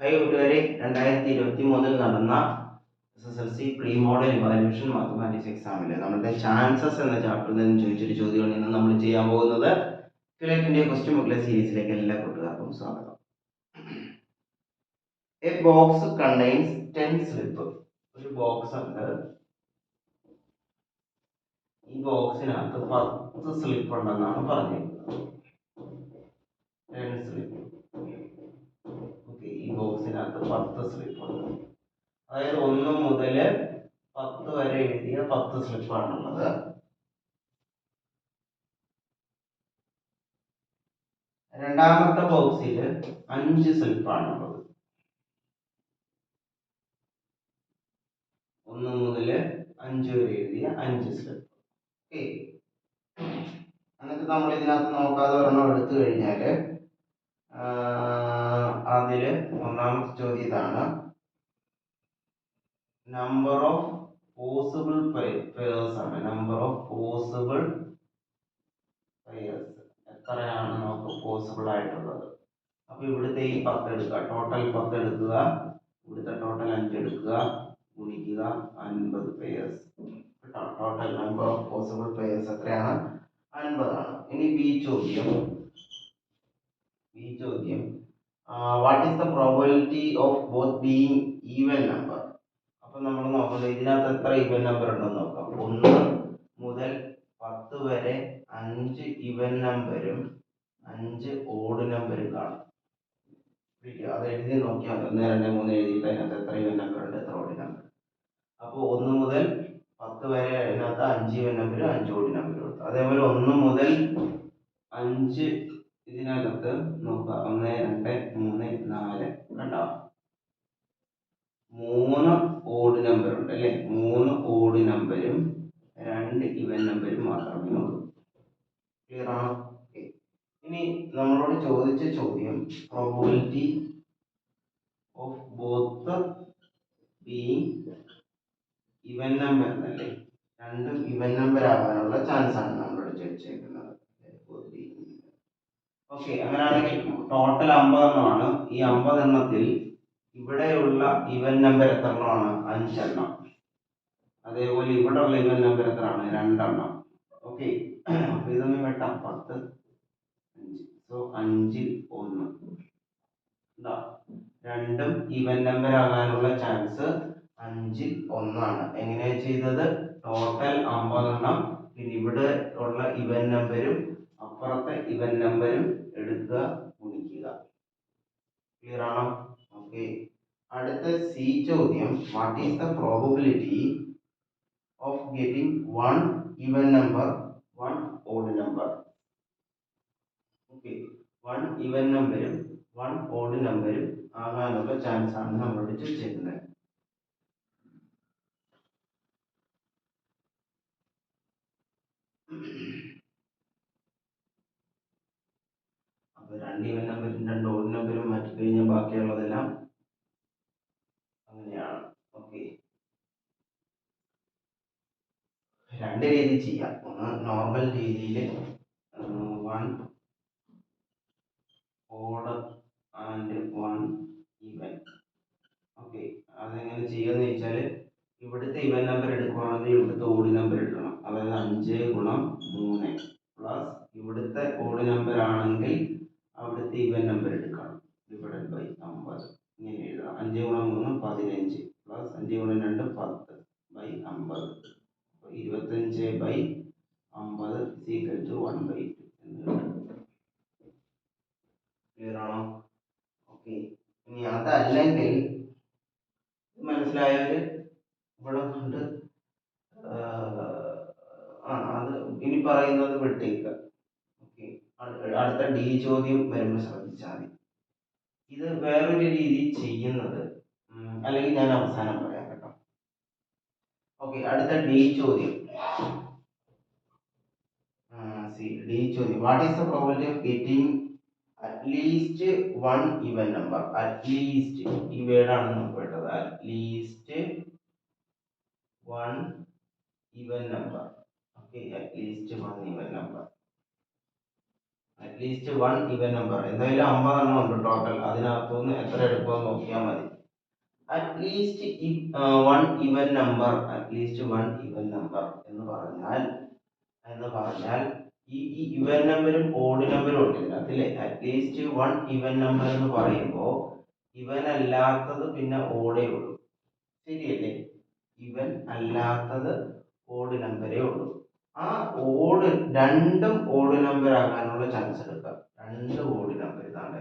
High കൂട്ടുകാരെ രണ്ടായിരത്തി ഇരുപത്തി മൂന്നിൽ നടന്ന S S L C pre model evaluation mathematics എക്സാമിൽ നമ്മുടെ ചാൻസസ് എന്ന ചാപ്റ്ററിൽ നിന്ന് ചോദിച്ചൊരു ചോദ്യമാണ് ഇന്ന് നമ്മൾ ചെയ്യാൻ പോകുന്നത് ക്യുലറ്റിന്റെ ക്വസ്റ്റ്യൻ ബുക്കിലെ സീരീസിലേക്ക് എല്ലാ കൂട്ടുകാർക്കും സ്വാഗതം. A box contains ten slip ഒരു ബോക്സ് ഉണ്ട്. ഈ ബോക്സിനകത്ത് പത്ത് സ്ലിപ്പ് ഉണ്ടെന്നാണ് പറഞ്ഞിരിക്കുന്നത്. ടെൻ സ്ലിപ്പ് പത്ത് സ്ലിപ്പ് ഉണ്ട് അതായത് ഒന്ന് മുതൽ പത്ത് വരെ എഴുതിയ പത്ത് സ്ലിപ്പാണുള്ളത് രണ്ടാമത്തെ ബോക്സിൽ അഞ്ച് സ്ലിപ്പാണുള്ളത് ഒന്ന് മുതൽ അഞ്ച് വരെ എഴുതിയ അഞ്ച് സ്ലിപ്പ് ഓക്കെ എന്നിട്ട് നമ്മൾ ഇതിനകത്ത് നോക്കാതെ ഒരെണ്ണം എടുത്തു കഴിഞ്ഞാൽ അതിൽ ഒന്നാമത്തെ ചോദ്യം ഇതാണ് നമ്പർ ഓഫ് പോസിബിൾ പെയേഴ്സ് ആണ്. നമ്പർ ഓഫ് പോസിബിൾ പെയേഴ്സ് എത്രയാണ് നമുക്ക് പോസിബിൾ ആയിട്ടുള്ളത്? അപ്പൊ ഇവിടുത്തെ ഈ പത്ത് എടുക്കുക ടോട്ടൽ പത്ത് എടുക്കുക ഇവിടുത്തെ ടോട്ടൽ അഞ്ച് എടുക്കുക ഗുണിക്കുക. അൻപത് കേട്ടോ? Total number of possible pairs എത്രയാണ്? അൻപതാണ്. ഇനി ബി ചോദ്യം. ബി ചോദ്യം. What is the probability of both being even number അപ്പൊ നമ്മൾ നോക്കുന്നത് ഇതിനകത്ത് എത്ര ഈവൻ നമ്പർ ഉണ്ടെന്ന് നോക്കാം. ഒന്ന് മുതൽ പത്ത് വരെ അഞ്ച് ഈവൻ നമ്പരും അഞ്ച് ഓഡ് നമ്പരും കാണും. അത് എഴുതി നോക്കിയാൽ ഒന്ന് രണ്ട് മൂന്ന് എഴുതിയിട്ട് അതിനകത്ത് എത്ര ഇവൻ നമ്പർ ഉണ്ട് എത്ര ഓഡ് നമ്പർ അപ്പോൾ ഒന്ന് മുതൽ പത്ത് വരെ അതിനകത്ത് അഞ്ച് ഇവൻ നമ്പരും അഞ്ച് ഓഡ് നമ്പരും ഉണ്ട്. അതേപോലെ ഒന്ന് മുതൽ അഞ്ച് ഇതിനകത്ത് നോക്കുക ഒന്ന് രണ്ട് മൂന്ന് നാല് കണ്ടോ മൂന്ന് ഓഡ് നമ്പർ ഉണ്ട് അല്ലേ? മൂന്ന് ഓഡ് നമ്പരും രണ്ട് ഇവൻ നമ്പരും മാത്രമേ ഉള്ളൂ. ക്ലിയർ ആണോ. ഇനി നമ്മളോട് ചോദിച്ച ചോദ്യം probability of both being even number എന്നല്ലേ? രണ്ടും ഇവൻ നമ്പർ ആവാനുള്ള ചാൻസ് ആണ് നമ്മളോട് ചോദിച്ചേക്കുന്നത്. ഓക്കെ അങ്ങനെയാണെങ്കിൽ ടോട്ടൽ അമ്പത് എണ്ണമാണ്. ഈ അമ്പത് എണ്ണത്തിൽ ഇവിടെയുള്ള ഇവൻ നമ്പർ എത്ര എണ്ണമാണ് അഞ്ചെണ്ണം. അതേപോലെ ഇവിടെ ഉള്ള ഇവൻ നമ്പർ എത്രയാണ്? രണ്ടെണ്ണം. ഓക്കെ അപ്പൊ ഇതൊന്നും വെട്ടാം. പത്ത് അഞ്ച്. സോ അഞ്ചിൽ ഒന്ന്. എന്താ രണ്ടും ഇവൻ നമ്പർ ആകാനുള്ള ചാൻസ് അഞ്ചിൽ ഒന്നാണ്. എങ്ങനെയാ ചെയ്തത്? ടോട്ടൽ അമ്പതെണ്ണം. പിന്നെ ഇവിടെ ഉള്ള ഇവൻ നമ്പരും അപ്പുറത്തെ ഇവൻ നമ്പരും എടുക്കുക ഗുണിക്കുക. ക്ലിയർ ആണോ? ഓക്കെ അടുത്ത സി ചോദ്യം what is the probability of getting one even number one odd number okay one even നമ്പരും വൺ ഓഡ് നമ്പരും ആകാനുള്ള ചാൻസ് ആണ് നമ്മളോട് ചോദിച്ചേക്കുന്നത് അപ്പൊ രണ്ട് ഇവൻ നമ്പരും രണ്ട് ഓഡ് നമ്പരും മാറ്റി കഴിഞ്ഞാൽ ബാക്കിയുള്ളതെല്ലാം അങ്ങനെയാണ്. ഓക്കെ രണ്ട് രീതി ചെയ്യാം. ഒന്ന് നോർമൽ രീതിയിൽ one order and one even okay അതെങ്ങനെ ചെയ്യുമെന്ന് വെച്ചാൽ ഇവിടുത്തെ ഇവൻ നമ്പർ എടുക്കുകയാണെങ്കിൽ ഇവിടുത്തെ ഓഡ് നമ്പർ എടുക്കണം. അതായത് അഞ്ച് ഗുണം മൂന്ന് പ്ലസ് ഇവിടുത്തെ ഓഡ് നമ്പർ ആണെങ്കിൽ അവിടുത്തെ ഇവൻ നമ്പർ എടുക്കണം ഡിവൈഡഡ് ബൈ അമ്പത് ഇങ്ങനെ എഴുതാം അഞ്ച് ഗുണം മൂന്ന് പതിനഞ്ച് പ്ലസ് അഞ്ച് ഗുണം രണ്ട് പത്ത് ബൈ അമ്പത് അപ്പോൾ ഇരുപത്തഞ്ച് ബൈ അമ്പത് equal to one by two clear ആണോ? ഓക്കെ ഇനി അതല്ലെങ്കിൽ മനസ്സിലായവര് ഇവിടെ കൊണ്ട് ആ അത് ഇനി പറയുന്നത് വിട്ടേക്കുക ഓക്കെ അടുത്ത ഡി ചോദ്യം വരുമ്പോൾ ശ്രദ്ധിച്ചാൽ മതി. ഇത് വേറൊരു രീതി ചെയ്യുന്നത് അല്ലെങ്കിൽ ഞാൻ അവസാനം പറയാം കേട്ടോ. ഓക്കെ അടുത്ത ഡി ചോദ്യം. സി ഡി ചോദ്യം what is the probability of getting at least one even number at least ഈ വേർഡാണ് നമുക്ക് വേണ്ടത്. At least one even number okay at least one even number at least one even number എന്തായാലും അമ്പതെണ്ണം ഉണ്ട് total അതിനകത്തു നിന്ന് എത്ര എടുക്കുമെന്ന് നോക്കിയാൽ മതി. At least one even number at least one even number എന്ന് പറഞ്ഞാൽ എന്ന് പറഞ്ഞാൽ ഈ ഈ ഇവൻ നമ്പറും ഓഡ് നമ്പറും ഉണ്ട് ഇതിനകത്തില്ലേ at least one even number എന്ന് പറയുമ്പോൾ ഇവൻ അല്ലാത്തത് പിന്നെ ഓടേ ഉള്ളൂ. ശരിയല്ലേ? ഇവൻ അല്ലാത്തത് ഓഡ് നമ്പരേ ഉള്ളൂ. ആ ഓഡ് രണ്ടും ഓഡ് നമ്പർ ആകാനുള്ള ചാൻസ് എടുക്കാം രണ്ട് ഓഡ് നമ്പർ ഇതാണ്.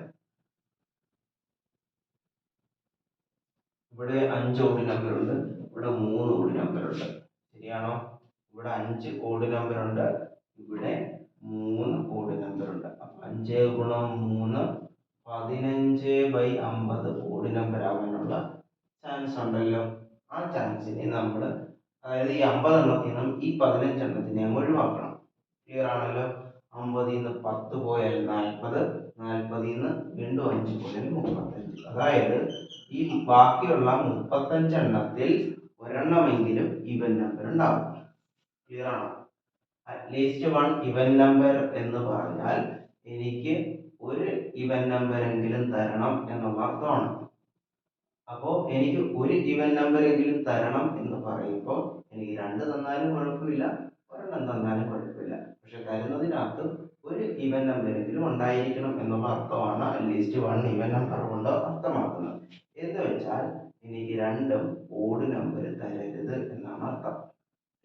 ഇവിടെ അഞ്ച് ഓഡ് നമ്പർ ഉണ്ട്. ഇവിടെ മൂന്ന് ഓഡ് നമ്പർ ഉണ്ട്. ശരിയാണോ? ഇവിടെ അഞ്ച് ഓഡ് നമ്പർ ഉണ്ട് ഇവിടെ മൂന്ന് ഓഡ് നമ്പർ ഉണ്ട് അപ്പൊ അഞ്ച് ഗുണം മൂന്ന് പതിനഞ്ച് ബൈ അമ്പത് ഓഡ് നമ്പർ ആവാനുള്ള ചാൻസ് ഉണ്ടല്ലോ. ആ ചാൻസിനെ നമ്മൾ അതായത് ഈ അമ്പതെണ്ണത്തിൽ നിന്നും ഈ പതിനഞ്ചെണ്ണത്തിനെ ഒഴിവാക്കണം. ക്ലിയർ ആണല്ലോ? അമ്പതിൽ നിന്ന് പത്ത് പോയാൽ നാൽപ്പത് നാൽപ്പതിൽ നിന്ന് വീണ്ടും അഞ്ച് പോയാൽ മുപ്പത്തഞ്ച്. അതായത് ഈ ബാക്കിയുള്ള മുപ്പത്തഞ്ചെണ്ണത്തിൽ ഒരെണ്ണമെങ്കിലും ഇവൻ നമ്പർ ഉണ്ടാവും. ക്ലിയർ ആണോ? അറ്റ്ലീസ്റ്റ് വൺ ഇവൻ നമ്പർ എന്ന് പറഞ്ഞാൽ എനിക്ക് ഒരു ഇവൻ നമ്പർ എങ്കിലും തരണം എന്നുള്ള അർത്ഥമാണ്. അപ്പോൾ എനിക്ക് ഒരു ഇവൻ നമ്പർ എങ്കിലും തരണം എന്ന് പറയുമ്പോൾ എനിക്ക് രണ്ട് തന്നാലും കുഴപ്പമില്ല ഒരെണ്ണം തന്നാലും കുഴപ്പമില്ല. പക്ഷെ തരുന്നതിനകത്ത് ഒരു ഇവൻ നമ്പർ എങ്കിലും ഉണ്ടായിരിക്കണം എന്നുള്ള അർത്ഥമാണ് അറ്റ്ലീസ്റ്റ് വൺ ഇവൻ നമ്പർ കൊണ്ട് അർത്ഥമാക്കുന്നത്. എന്ന് വെച്ചാൽ എനിക്ക് രണ്ടും ഓഡ് നമ്പർ തരരുത് എന്നാണ് അർത്ഥം.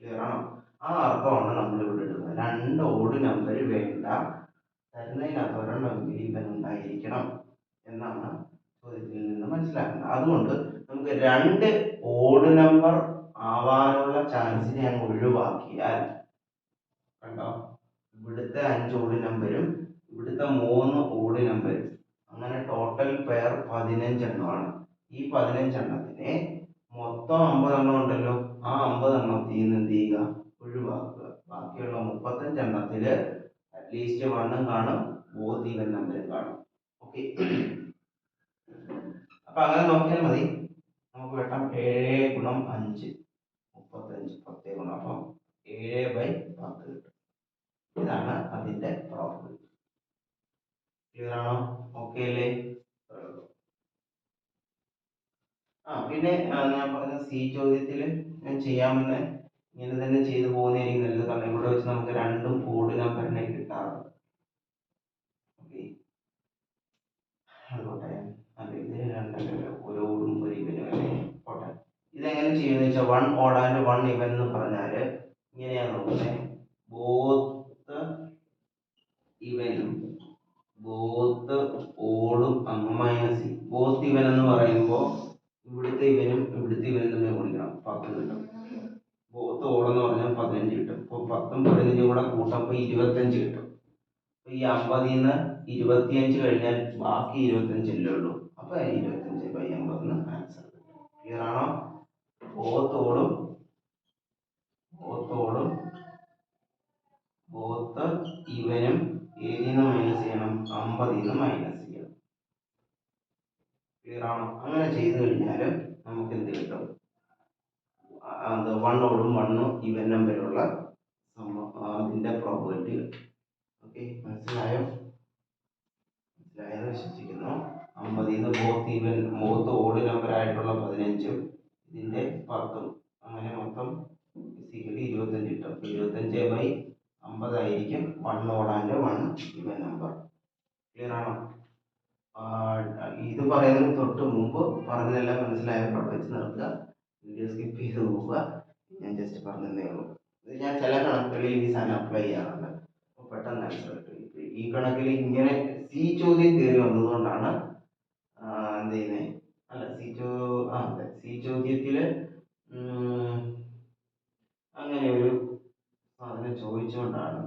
ക്ലിയർ ആണോ? ആ അർത്ഥമാണ് നമ്മൾ ഇവിടെ ഇടുന്നത്. രണ്ട് ഓഡ് നമ്പർ വേണ്ട തരുന്നതിനകത്ത് ഒരെണ്ണം ഇവൻ ഉണ്ടായിരിക്കണം എന്നാണ് ചോദ്യത്തിൽ നിന്ന് മനസ്സിലാക്കുന്നത്. അതുകൊണ്ട് നമുക്ക് രണ്ട് ഓഡ് നമ്പർ ആവാനുള്ള ചാൻസിനെ അങ്ങ് ഒഴിവാക്കിയാൽ കണ്ടോ? ഇവിടുത്തെ അഞ്ച് ഓഡ് നമ്പരും ഇവിടുത്തെ മൂന്ന് ഓഡ് നമ്പരും അങ്ങനെ ടോട്ടൽ പെയർ പതിനഞ്ചെണ്ണമാണ് ഈ പതിനഞ്ചെണ്ണത്തിനെ മൊത്തം അമ്പതെണ്ണം ഉണ്ടല്ലോ. ആ അമ്പതെണ്ണത്തിൽ നിന്ന് എന്ത് ചെയ്യുക? ഒഴിവാക്കുക. ബാക്കിയുള്ള മുപ്പത്തഞ്ചെണ്ണത്തിൽ അറ്റ്ലീസ്റ്റ് വണ്ണും കാണും ബോത്ത് ഈവൻ നമ്പറും കാണും. ഓക്കെ അപ്പൊ അങ്ങനെ നോക്കിയാൽ മതി. നമുക്ക് വെട്ടം. ഏഴ് ഗുണം അഞ്ച്. മുപ്പത്തഞ്ച് പത്ത് ഗുണം. അപ്പം ഏഴ് ബൈ പത്ത് കിട്ടും. ഇതാണ് അതിന്റെ പ്രോപ്പർട്ടി ക്ലിയർ ഓക്കെ അല്ലേ? ആ പിന്നെ ഞാൻ പറഞ്ഞ സി ചോദ്യത്തിൽ ഞാൻ ചെയ്യാമെന്ന് ഇങ്ങനെ തന്നെ ചെയ്തു പോകുന്നതായിരിക്കും നല്ലത്. കാരണം ഇവിടെ വെച്ച് നമുക്ക് രണ്ടും കൂടുതൽ നമ്പറിനെ കിട്ടാറുണ്ട് ഓക്കെ അതുകൊട്ടെ അത് ഇത് രണ്ടല്ലല്ലോ ഒരു ഓടും ഒരു ഇവനും അല്ലേ പോട്ടെ. ഇതെങ്ങനെ ചെയ്യുന്നത് വെച്ചാൽ വൺ ഓഡ് ആൻഡ് വൺ ഇവൻ എന്ന് പറഞ്ഞാൽ ഇങ്ങനെയാണ് നോക്കുന്നത് ബോത്ത് ഇവനും ബോത്ത് ഓടും അങ്ങ് മൈനസ് ബോത്ത് ഇവൻ എന്ന് പറയുമ്പോൾ ഇവിടുത്തെ ഇവനും ഇവിടുത്തെ ഇവനും തമ്മിൽ ഗുണിക്കണം. പത്ത് കിട്ടും. ബോത്ത് ഓടെന്ന് പറഞ്ഞാൽ പതിനഞ്ച് കിട്ടും. അപ്പോൾ പത്തും പതിനഞ്ചും കൂടെ കൂട്ടുമ്പോൾ ഇരുപത്തഞ്ച് കിട്ടും. അപ്പൊ ഈ അമ്പതിൽ നിന്ന് ഇരുപത്തിയഞ്ച് കഴിഞ്ഞാൽ ബാക്കി ഇരുപത്തഞ്ചല്ലേ ഉള്ളൂ? അപ്പൊ ഇരുപത്തഞ്ച് ബൈ അമ്പതെന്ന് ആൻസർ ക്ലിയർ ആണോ? ബോത്തോടും ബോത്തോടും ബോത്ത് ഇവനും ഏതിൽ നിന്ന് മൈനസ് ചെയ്യണം? അമ്പതിൽ നിന്ന് മൈനസ് ചെയ്യണം. ക്ലിയർ ആണോ? അങ്ങനെ ചെയ്തു കഴിഞ്ഞാൽ നമുക്ക് എന്ത് കിട്ടും? അത് വണ്ണോടും വണ്ണും ഇവൻ ആ, അതിന്റെ പ്രോബിലിറ്റി കിട്ടും. ഓക്കെ മനസ്സിലായോ? മനസ്സിലായെന്ന് വിശ്വസിക്കുന്നു. അമ്പതിന്ന് ബോത്ത് ഈവൻ ബോത്ത് ഓഡ് നമ്പറായിട്ടുള്ള പതിനഞ്ചും ഇതിന്റെ പത്തും. അങ്ങനെ മൊത്തം ഫിസിക്കലി ഇരുപത്തഞ്ച് കിട്ടും. അപ്പൊ ഇരുപത്തഞ്ച് ബൈ അമ്പതായിരിക്കും വൺ ഓടാന്റെ വൺ ഈവൻ നമ്പർ ക്ലിയർ ആണോ? ഇത് പറയുന്നതിന് തൊട്ട് മുമ്പ് പറഞ്ഞതെല്ലാം മനസ്സിലായ വെച്ച് നിർത്തുക. വീഡിയോ സ്കിപ്പ് ചെയ്ത് പോവുക. ഞാൻ ജസ്റ്റ് പറഞ്ഞതേ ഉള്ളൂ. ഇത് ഞാൻ ചില കണക്കുകളിൽ ഈ സാധനം അപ്ലൈ ചെയ്യാറുണ്ട്. അപ്പോൾ പെട്ടെന്ന് ആൻസർ കിട്ടും. ഈ കണക്കിൽ ഇങ്ങനെ സി ചോദ്യം കയറി വന്നതുകൊണ്ടാണ് എന്ത് ചെയ്യുന്നത് അല്ല സി ചോ ആ അതെ. സി ചോദ്യത്തിൽ അങ്ങനെ ഒരു സാധനം ചോദിച്ചുകൊണ്ടാണ്